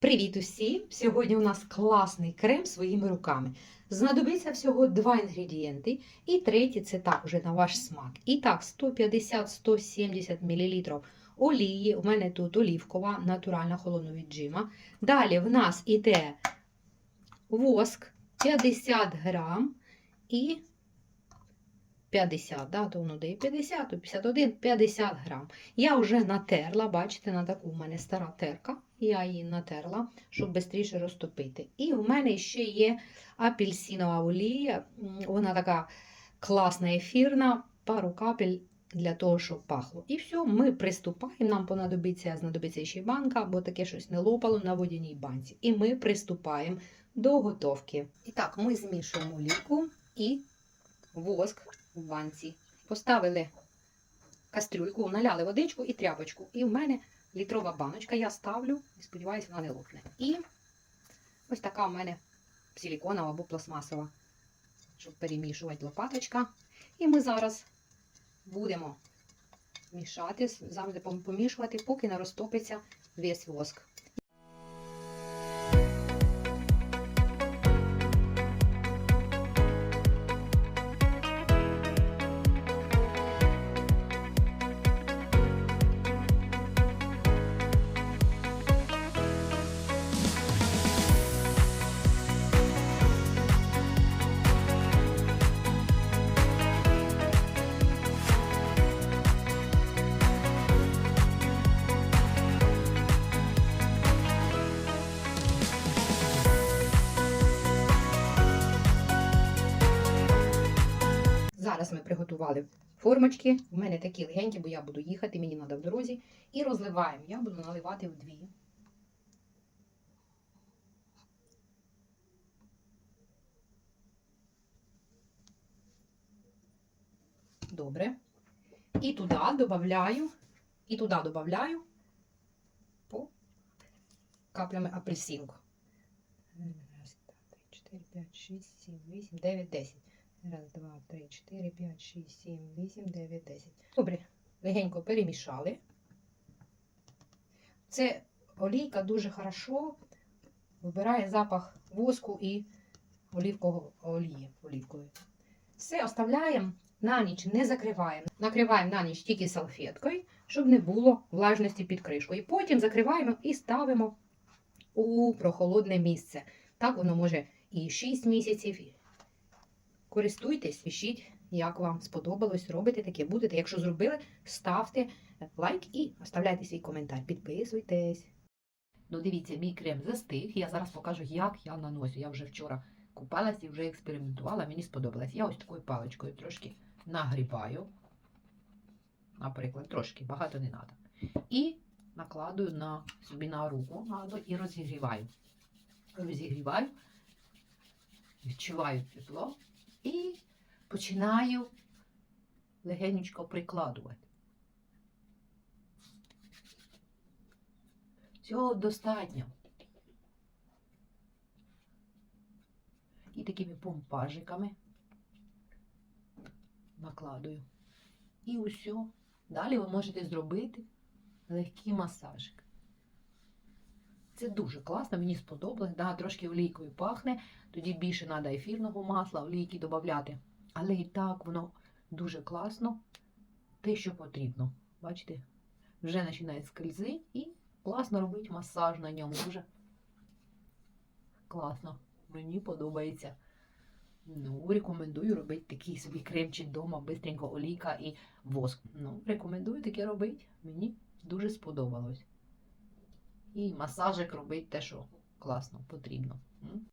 Привіт усім! Сьогодні у нас класний крем своїми руками. Знадобиться всього два інгредієнти. І третій це так уже на ваш смак. І так, 150-170 мл олії. У мене тут олівкова, натуральна холодного віджима. Далі в нас іде воск 50 грам і 50, да, то воно дає 50, то 51, 50 грам. Я вже натерла, бачите, на таку у мене стара терка. Я її натерла, щоб швидше розтопити. І у мене ще є апельсинова олія. Вона така класна, ефірна, пару капель для того, щоб пахло. І все, ми приступаємо. Нам понадобиться, знадобиться ще банка, бо таке щось не лопало на водяній банці. І ми приступаємо до готовки. І так, ми змішуємо олійку і воск в банці. Поставили кастрюльку, наляли водичку і тряпочку. І в мене літрова баночка. Я ставлю і сподіваюся, вона не лопне. І ось така в мене силіконова або пластмасова, щоб перемішувати лопаточка. І ми зараз будемо мішати, завжди помішувати, поки не розтопиться весь воск. Зараз ми приготували формочки. У мене такі легенькі, бо я буду їхати, мені треба в дорозі. І розливаємо. Я буду наливати в дві. Добре. І туди додаю, і туди додаю по каплями апельсинку. Раз, два, три, чотири, п'ять, шість, сім, вісім, дев'ять, десять. Раз, два, три, чотири, п'ять, шість, сім, вісім, дев'ять, десять. Добре, легенько перемішали. Це олійка дуже хорошо вибирає запах воску і олівкового олії. Олівкової. Все оставляємо на ніч, не закриваємо. Накриваємо на ніч тільки салфеткою, щоб не було влажності під кришкою. І потім закриваємо і ставимо у прохолодне місце. Так воно може і 6 місяців, Користуйтесь, пишіть, як вам сподобалось, робите таке, будете. Якщо зробили, ставте лайк і оставляйте свій коментар. Підписуйтесь. Ну, дивіться, мій крем застиг. Я зараз покажу, як я наношу. Я вже вчора купалась і вже експериментувала, мені сподобалось. Я ось такою паличкою трошки нагріваю. Наприклад, трошки, багато не треба. І накладую на собі на руку і розігріваю. Розігріваю, відчуваю тепло. І починаю легенечко прикладувати. Цього достатньо. І такими помпажиками накладую. І усе. Далі ви можете зробити легкий масажик. Це дуже класно, мені сподобалось. Да, трошки олійкою пахне, тоді більше треба ефірного масла, олійки додати. Але і так воно дуже класно, те, що потрібно. Бачите, вже починає скользити і класно робити масаж на ньому. Дуже класно. Мені подобається. Ну, рекомендую робити такий собі кремчик вдома, бистренько олійка і воск. Ну, рекомендую таке робити. Мені дуже сподобалось. І масажик робить те, що класно, потрібно.